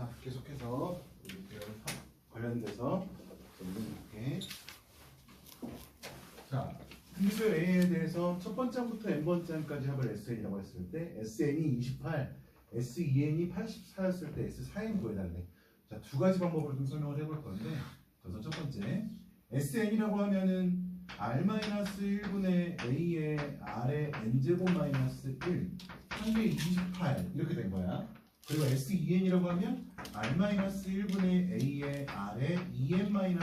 자, 계속해서 우리 배열 관련돼서 좀 볼게. 자, 등비별 A에 대해서 첫 번째부터 n번째까지 합을 SN이라고 했을 때 SN이 28, SEN이 84였을 때 S4N 구해달래. 자, 두 가지 방법으로 좀 설명을 해볼 건데 그래서 첫 번째 SN이라고 하면은 R-1분의 A의 R의 N제곱 마이너스 1 한개 28 이렇게 된 거야. 그리고 SEN이라고 하면 R-1분의 A의 R의 EN-1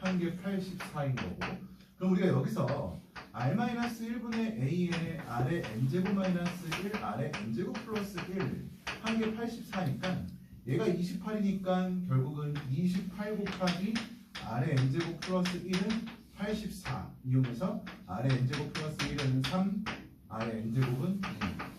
한 개 84인 거고. 그럼 우리가 여기서 R-1분의 A의 R의 N제곱 마이너스 1 R의 N제곱 플러스 1 한 개 84니까 얘가 28이니까 결국은 28 곱하기 R의 N제곱 플러스 1은 84 이용해서 R의 N제곱 플러스 1은 3 R의 N제곱은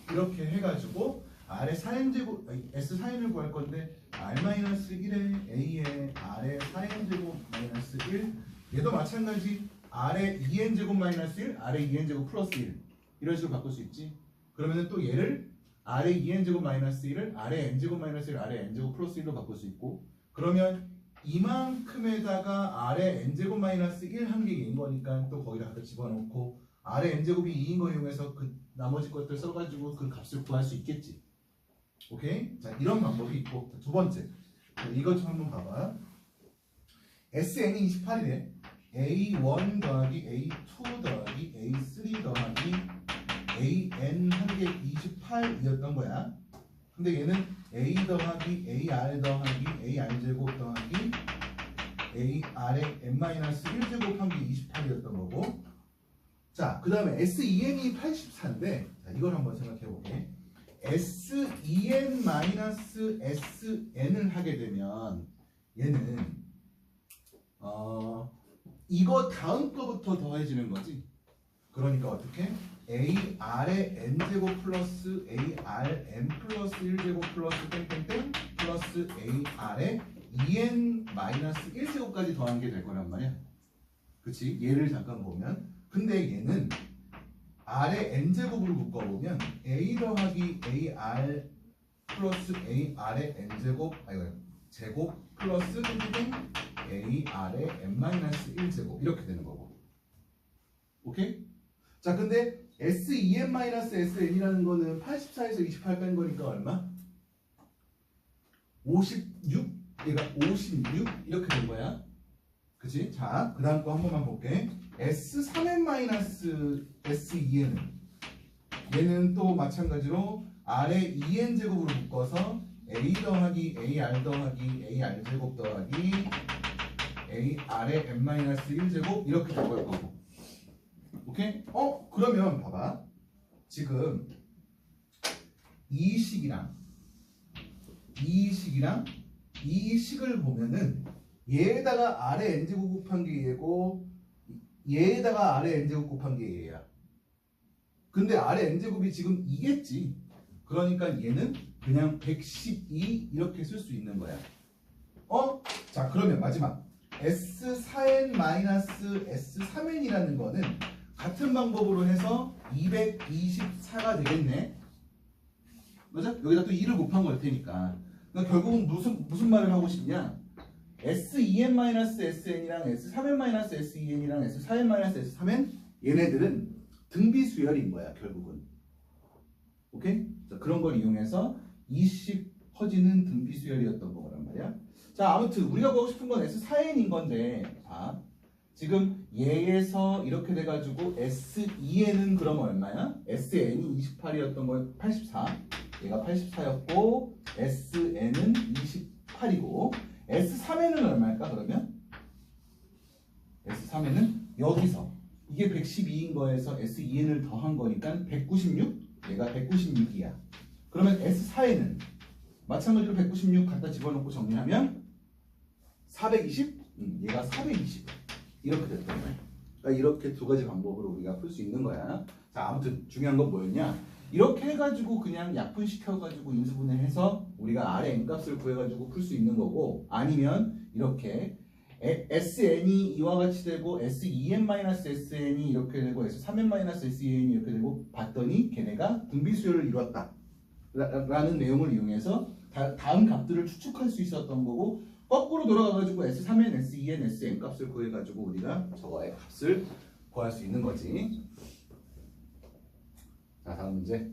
2 이렇게 해가지고 R의 4n제곱 S4n을 구할 건데 R-1의 A의 R의 4n제곱 마이너스 1 얘도 마찬가지. R의 2n제곱 마이너스 1 R의 2n제곱 플러스 1 이런 식으로 바꿀 수 있지. 그러면 또 얘를 R의 2n제곱 마이너스 1을 R의 n제곱 마이너스 1 R의 n제곱 플러스 1로 바꿀 수 있고 그러면 이만큼에다가 R의 n제곱 마이너스 1 한 개 인 거니까 또 거기다 갖다 집어넣고 R의 n제곱이 2인 거 이용해서 그 나머지 것들 써가지고 그 값을 구할 수 있겠지 오케이? 자 이런 방법이 있고. 자, 두 번째. 자, 이것 좀 한번 봐봐. SN이 28이래 A1 더하기 A2 더하기 A3 더하기 AN 한 개 28이었던 거야. 근데 얘는 A 더하기 AR 더하기 AR제곱 더하기 AR의 N-1 제곱 한개 28이었던 거고. 자 그 다음에 SEN이 84인데 자, 이걸 한번 생각해 볼게 SEN 마이너스 SN을 하게 되면 얘는 어 이거 다음 거부터 더해지는 거지. 그러니까 어떻게? AR의 n제곱 플러스 ARN 플러스 1제곱 플러스 땡땡땡 플러스 AR의 2n 마이너스 1제곱까지 더한 게 될 거란 말이야. 그치? 얘를 잠깐 보면 근데 얘는 R의 n제곱으로 묶어보면 A 더하기 AR 플러스 AR의 n제곱 아니 제곱 플러스 땡땡 AR의 n-1제곱 이렇게 되는 거고 오케이? 자 근데 SEN-SN이라는 거는 84에서 28 뺀 거니까 얼마? 56 얘가 56 이렇게 된 거야 그치? 자, 그 다음 거 한 번만 볼게. S3n-SEN은 얘는 또 마찬가지로 R의 2n 제곱으로 묶어서 A 더하기 AR 더하기 AR 제곱 더하기 AR의 n-1 제곱 이렇게 될 거고. 오케이? 어? 그러면 봐봐. 지금 이 식이랑 이 식이랑 이 식을 보면은 얘에다가 아래 n제곱 곱한 게 얘고 얘에다가 아래 n제곱 곱한 게 얘야. 근데 아래 n제곱이 지금 2겠지. 그러니까 얘는 그냥 112 이렇게 쓸 수 있는 거야. 어? 자 그러면 마지막 S4n-S3n이라는 거는 같은 방법으로 해서 224가 되겠네. 맞아? 여기다 또 2를 곱한 걸 테니까. 그러니까 결국은 무슨 무슨 말을 하고 싶냐? SEN-SN이랑 S3n-SEN이랑 S4n-S3n 얘네들은 등비 수열인 거야 결국은 오케이? 자, 그런 걸 이용해서 이식 퍼지는 등비 수열이었던 거란 말이야 자 아무튼 우리가 보고 싶은 건 S4n인 건데 봐 지금 얘에서 이렇게 돼가지고 SEN은 그럼 얼마야? SN이 28이었던 거84 얘가 84였고 SN은 28이고 S3에는 얼마일까 그러면? S3에는 여기서 이게 112인 거에서 S2n을 더한 거니까 196? 얘가 196이야. 그러면 S4에는 마찬가지로 196 갖다 집어넣고 정리하면 420? 음, 얘가 420 이렇게 됐던 거야. 그러니까 이렇게 두 가지 방법으로 우리가 풀 수 있는 거야. 자 아무튼 중요한 건 뭐였냐? 이렇게 해가지고 그냥 약분시켜가지고 인수분해 해서 우리가 R의 n값을 구해가지고 풀 수 있는 거고 아니면 이렇게 SN이 이와 같이 되고 SEN-SN이 이렇게 되고 S3n-SEN이 이렇게 되고 봤더니 걔네가 등비수열을 이루었다 라, 라는 내용을 이용해서 다, 다음 값들을 추측할 수 있었던 거고 거꾸로 돌아가가지고 S3n, S2n, Sn 값을 구해가지고 우리가 저거의 값을 구할 수 있는 거지. 자 다음 문제.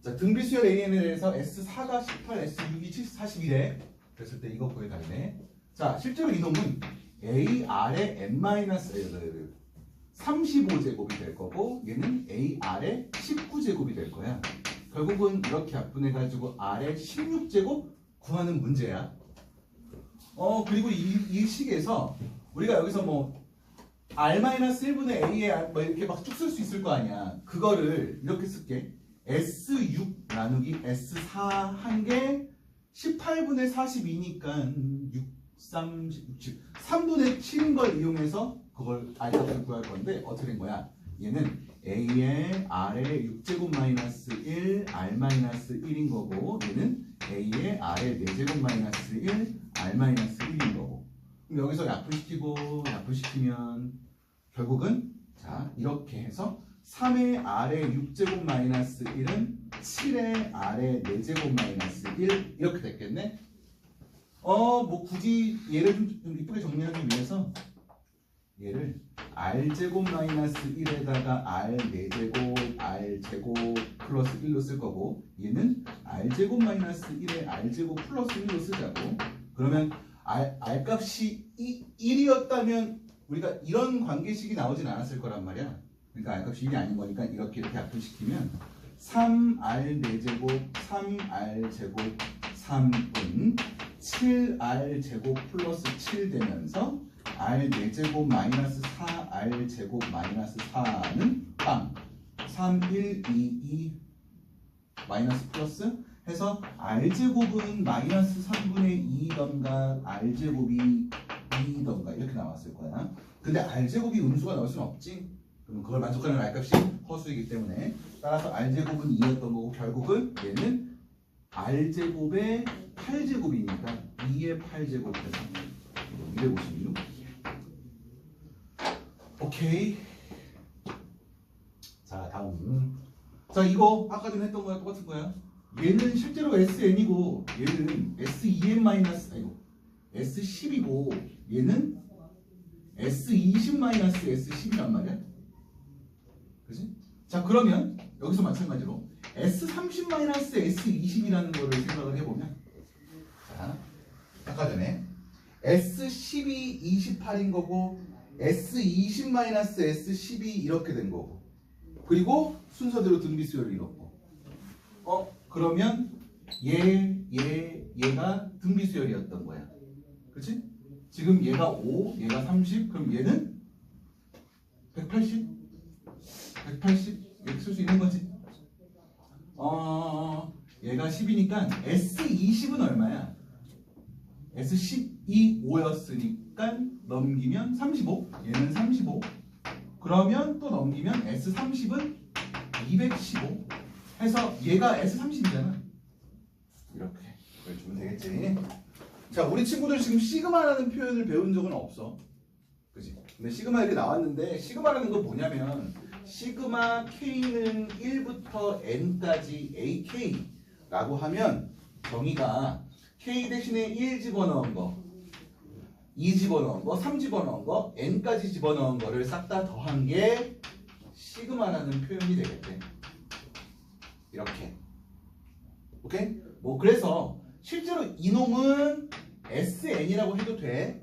자 등비수열 AN에 대해서 S4가 18, S6이 41에 그랬을 때 이거 구해달래. 자 실제로 이놈은 A 아래 n 마이너스 35제곱이 될 거고 얘는 A 아래 19제곱이 될 거야. 결국은 이렇게 약분해가지고 아래 16제곱 구하는 문제야. 어 그리고 이, 이 식에서 우리가 여기서 뭐 R-1분의 A에 뭐 이렇게 막 쭉 쓸 수 있을 거 아니야. 그거를 이렇게 쓸게. S6 나누기 S4 한 개 18분의 42니까 6, 3, 6, 7 3분의 7인 걸 이용해서 그걸 R값을 구할 건데 어떻게 된 거야? 얘는 A의 R의 6제곱 마이너스 1 R 마이너스 1인 거고 얘는 A의 R의 4제곱 마이너스 1 R 마이너스 1인 거고 그럼 여기서 약분시키고 약분시키면 결국은 자 이렇게 해서 3의 R의 6제곱 마이너스 1은 7의 R의 4제곱 마이너스 1 이렇게 됐겠네. 어 뭐 굳이 얘를 좀, 좀 이쁘게 정리하기 위해서 얘를 r제곱 마이너스 1에다가 r 4제곱 r제곱 플러스 1로 쓸 거고 얘는 r제곱 마이너스 1에 r제곱 플러스 1로 쓰자고. 그러면 r, r 값이 1이었다면 우리가 이런 관계식이 나오진 않았을 거란 말이야. 그러니까 r 값이 1이 아닌 거니까 이렇게 이렇게 약분시키면 3r 4제곱 3r 제곱 3은 7r 제곱 플러스 7 되면서 r 4제곱 마이너스 4r 제곱 마이너스 4는 빵. 3, 1, 2, 2 마이너스 플러스 해서 r 제곱은 마이너스 3분의 2던가 r 제곱이 2던가 이렇게 나왔을 거야 근데 r 제곱이 음수가 나올 수는 없지 그럼 그걸 만족하는 r 값이 허수이기 때문에 따라서 r 제곱은 2였던 거고 결국은 얘는 r 제곱의 8제곱이니까 2의 8제곱 해서 256 오케이. 자 다음. 자 이거 아까 전에 했던 거랑 똑같은 거야. 얘는 실제로 SN이고 얘는 S2n 마이너스 아이고 S10이고 얘는 S20 마이너스 S10이란 말이야. 그지? 자 그러면 여기서 마찬가지로 S30 마이너스 S20이라는 거를 생각을 해보면 자 아까 전에 S12 28인 거고 S20 마이너스 S12 이렇게 된 거고 그리고 순서대로 등비수열을 이뤘고 어 그러면 얘, 얘, 얘가 등비수열이었던 거야 그치? 지 금 얘가 5, 얘가 30 그럼 얘는 180? 180 이렇게 쓸 수 있는 거지. 어 얘가 10이니까 S20은 얼마야? S12 5였으니까 넘기면 35 얘는 35 그러면 또 넘기면 S30은 215 해서 얘가 S30이잖아. 이렇게 그래주면 되겠지 자 우리 친구들 지금 시그마라는 표현을 배운 적은 없어 그지 근데 시그마 이렇게 나왔는데 시그마라는 건 뭐냐면 시그마 K는 1부터 N까지 AK 라고 하면 정의가 K 대신에 1 집어넣은 거 2 집어넣은 거, 3 집어넣은 거, n까지 집어넣은 거를 싹 다 더한 게 시그마라는 표현이 되겠대. 이렇게. 오케이? 뭐 그래서 실제로 이놈은 SN이라고 해도 돼.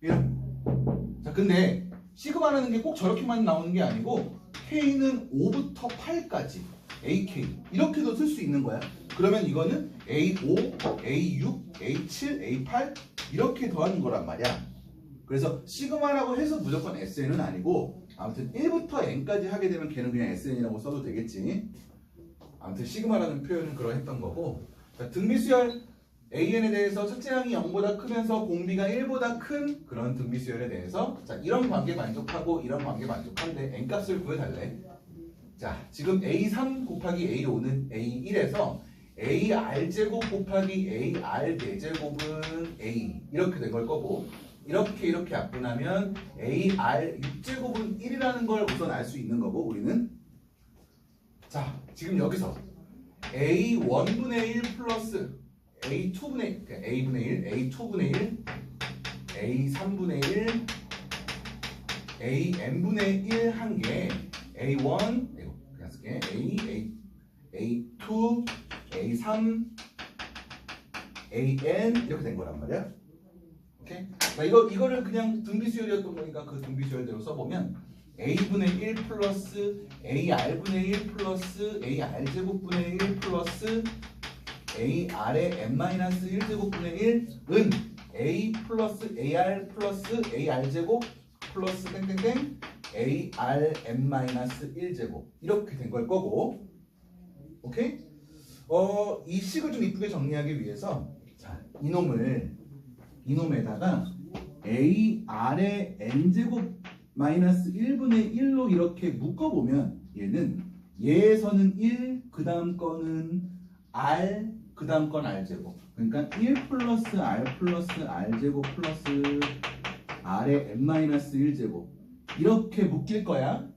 이런. 자, 근데 시그마라는 게 꼭 저렇게만 나오는 게 아니고 K는 5부터 8까지 AK 이렇게도 쓸 수 있는 거야. 그러면 이거는 A5, A6, A7, A8 이렇게 더하는 거란 말이야. 그래서 시그마라고 해서 무조건 SN은 아니고 아무튼 1부터 N까지 하게 되면 걔는 그냥 SN이라고 써도 되겠지. 아무튼 시그마라는 표현은 그러했던 거고 자, 등비수열 AN에 대해서 첫째 항이 0보다 크면서 공비가 1보다 큰 그런 등비수열에 대해서 자 이런 관계 만족하고 이런 관계 만족한데 N값을 구해달래. 자 지금 A3 곱하기 A5는 A1에서 AR제곱 곱하기 AR 4제곱은 A 이렇게 된 걸 거고 이렇게 이렇게 약분하면 AR 6제곱은 1이라는 걸 우선 알 수 있는 거고 우리는 자 지금 여기서 a 1분의 1 플러스 a 2분의 그러니까 a분의 1, a 2분의 1, a 3분의 1, a n분의 1 한 개, a 1 이거 그냥 쓸게 a a a 2, a 3, a n 이렇게 된 거란 말이야. 오케이? 자, 이거 이거를 그냥 등비수열이었던 거니까 그 등비수열대로 써보면 a분의 1 플러스 ar분의 1 플러스 ar 제곱분의 1 플러스 ar의 n-1 제곱분의 1은 a 플러스 ar 플러스 ar 제곱 플러스 땡땡땡 ar n-1 제곱 이렇게 된 걸 거고 오케이? 어, 이 식을 좀 이쁘게 정리하기 위해서 자, 이놈을 이놈에다가 a r의 n 제곱 마이너스 1분의 1로 이렇게 묶어보면 얘는 얘에서는 1, 그 다음 거는 r, 그 다음 건 r 제곱. 그러니까 1 플러스 r 플러스 r 제곱 플러스 r의 n 마이너스 1 제곱. 이렇게 묶일 거야.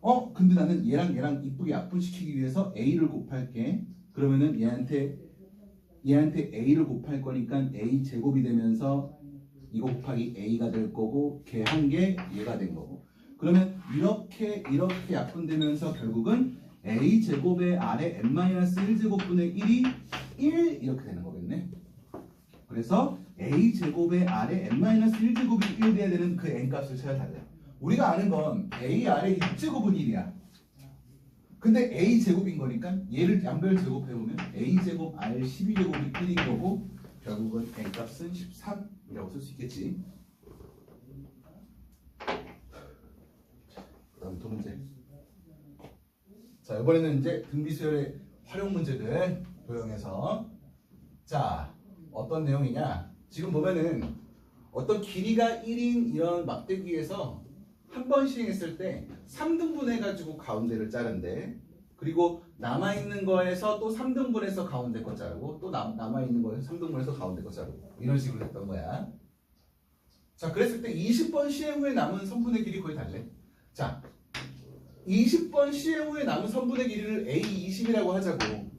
어? 근데 나는 얘랑 얘랑 이쁘게 약분시키기 위해서 a를 곱할게. 그러면은 얘한테 얘한테 a를 곱할 거니까 a 제곱이 되면서 이거 곱하기 a가 될 거고 걔 한 개 얘가 된 거고. 그러면 이렇게 이렇게 약분되면서 결국은 a 제곱의 r의 n-1 제곱분의 1이 1 이렇게 되는 거겠네. 그래서 a 제곱의 r의 n-1 제곱이 1 돼야 되는 그 n 값을 찾아야 돼 우리가 아는 건 a r의 6제곱은 1이야. 근데 a 제곱인 거니까 얘를 양별 제곱해보면 a 제곱 r 12제곱이 1인 거고 결국은 n 값은 13 이라고 쓸 수 있겠지. 그 다음 두 문제. 자 이번에는 이제 등비수열의 활용 문제들 도형해서 자 어떤 내용이냐 지금 보면은 어떤 길이가 1인 이런 막대기에서 한 번 시행했을 때 3등분 해가지고 가운데를 자른대 그리고 남아있는 거에서 또 3등분해서 가운데 거 자르고 또 남, 남아있는 거에서 3등분해서 가운데 거 자르고. 이런 식으로 했던 거야. 자 그랬을 때 20번 시행 후에 남은 선분의 길이 거의 달래. 자 20번 시행 후에 남은 선분의 길이를 A20이라고 하자고.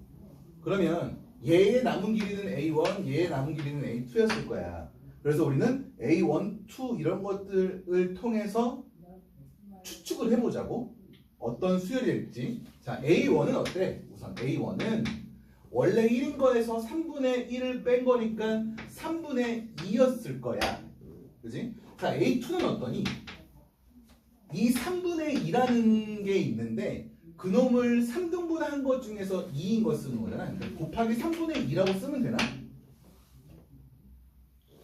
그러면 얘의 남은 길이는 A1 얘의 남은 길이는 A2였을 거야. 그래서 우리는 A1, 2 이런 것들을 통해서 추측을 해보자고 어떤 수열일지 자 A1은 어때? 우선 A1은 원래 1인 거에서 3분의 1을 뺀 거니까 3분의 2였을 거야 그지? 자 A2는 어떠니? 이 3분의 2라는 게 있는데 그놈을 3등분 한 것 중에서 2인 거 쓰는 거잖아 그러니까 곱하기 3분의 2라고 쓰면 되나?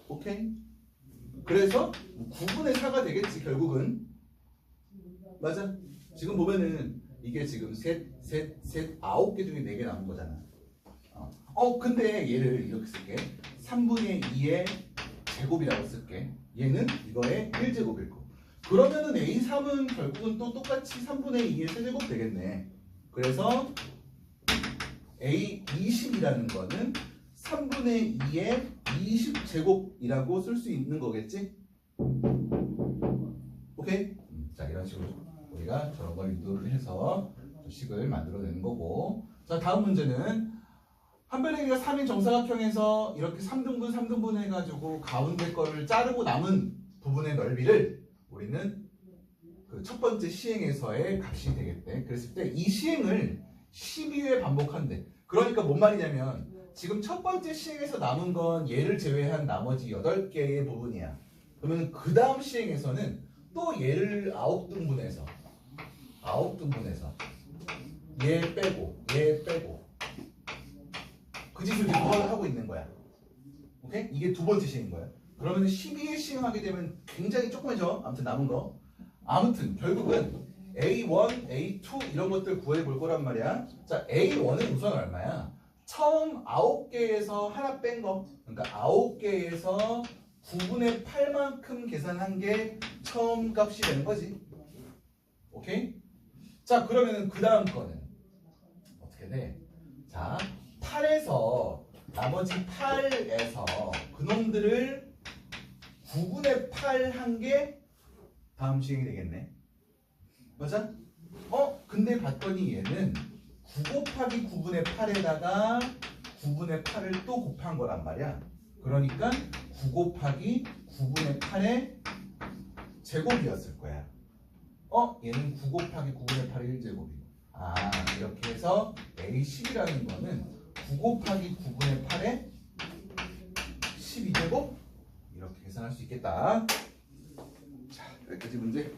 오케이? 그래서 9분의 4가 되겠지 결국은 맞아. 지금 보면은 이게 지금 셋, 셋, 셋, 아홉 개 중에 네 개 남은 거잖아. 어. 어, 근데 얘를 이렇게 쓸게. 3분의 2의 제곱이라고 쓸게. 얘는 이거의 1제곱일 거. 그러면은 A3은 결국은 또 똑같이 3분의 2의 세제곱 되겠네. 그래서 A20이라는 거는 3분의 2의 20제곱이라고 쓸 수 있는 거겠지? 오케이? 음, 자, 이런 식으로 우리가 저런 걸 유도를 해서 식을 만들어내는 거고. 자 다음 문제는 한 변의 길이가 3인 정사각형에서 이렇게 3등분 3등분 해가지고 가운데 거를 자르고 남은 부분의 넓이를 우리는 그 첫 번째 시행에서의 값이 되겠대 그랬을 때 이 시행을 12회 반복한대 그러니까 뭔 말이냐면 지금 첫 번째 시행에서 남은 건 얘를 제외한 나머지 8개의 부분이야. 그러면 그 다음 시행에서는 또 얘를 9등분해서 아홉 등분해서 얘 빼고 얘 빼고 그 짓을 지금 하고 있는 거야. 오케이? 이게 두 번째 시행인 거야. 그러면 12에 시행하게 되면 굉장히 조금해져. 아무튼 남은 거. 아무튼 결국은 A1, A2 이런 것들 구해 볼 거란 말이야. 자, A1은 우선 얼마야? 처음 9개에서 하나 뺀 거. 그러니까 9개에서 9분의 8만큼 계산한 게 처음 값이 되는 거지. 오케이? 자 그러면은 그 다음 거는 어떻게 돼? 자 8에서 나머지 8에서 그놈들을 9분의 8 한 게 다음 시행이 되겠네 맞아? 어? 근데 봤더니 얘는 9 곱하기 9분의 8에다가 9분의 8을 또 곱한 거란 말이야. 그러니까 9 곱하기 9분의 8의 제곱이었을 거야. 어? 얘는 9 곱하기 9분의 8의 1제곱이고. 아, 이렇게 해서 A10이라는 거는 9 곱하기 9분의 8의 12제곱? 이렇게 계산할 수 있겠다. 자, 여기까지 문제.